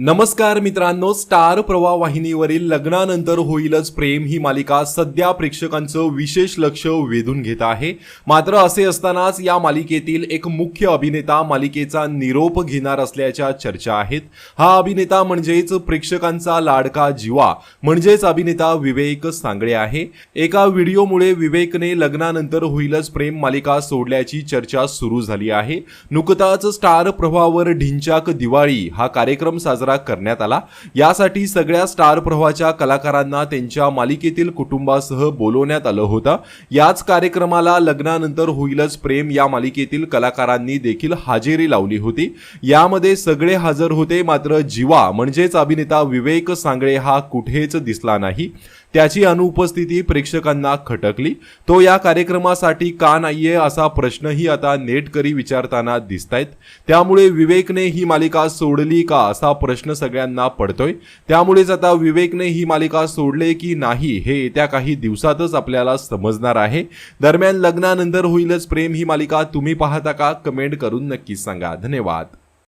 नमस्कार मित्रांनो स्टार प्रवाह वाहिनीवरील लग्नानंतर होईलच प्रेम ही मालिका सध्या प्रेक्षकांचं विशेष लक्ष वेधून घेत आहे. मात्र असे असतानाच या मालिकेतील एक मुख्य अभिनेता मालिकेचा निरोप घेणार असल्याच्या चर्चा आहेत. हा अभिनेता म्हणजेच प्रेक्षकांचा लाडका जीवा म्हणजेच अभिनेता विवेक सांगळे आहे. एका व्हिडिओमुळे विवेकने लग्नानंतर होईलच प्रेम मालिका सोडल्याची चर्चा सुरू झाली आहे. नुकताच स्टार प्रवाहावर ढिंचाक दिवाळी हा कार्यक्रम साजरा करण्यात आला. यासाठी सगळ्या स्टार प्रवाहाच्या कलाकारांना त्यांच्या मालिकेतील कुटुंबासह बोलवण्यात आलं होतं. याच कार्यक्रमाला लग्नानंतर होईलच प्रेम या मालिकेतील कलाकारांनी देखील हजेरी लावली होती. यामध्ये सगळे हजर होते मात्र जीवा म्हणजेच अभिनेता विवेक सांगळे हा कुठेच दिसला नाही. त्याची अनुपस्थिती प्रेक्षकांना खटकली. तो या कार्यक्रमासाठी का नाहीये असा प्रश्नही आता नेटकरी विचारताना दिसतायत. त्यामुळे विवेकने ही मालिका सोडली का असा प्रश्न सगळ्यांना पडतोय. त्यामुळेच आता विवेकने ही मालिका सोडले की नाही हे येत्या काही दिवसातच आपल्याला समजणार आहे. दरम्यान लग्नानंतर होईलच प्रेम. ही मालिका तुम्ही पाहता का? कमेंट करून नक्कीच सांगा. धन्यवाद.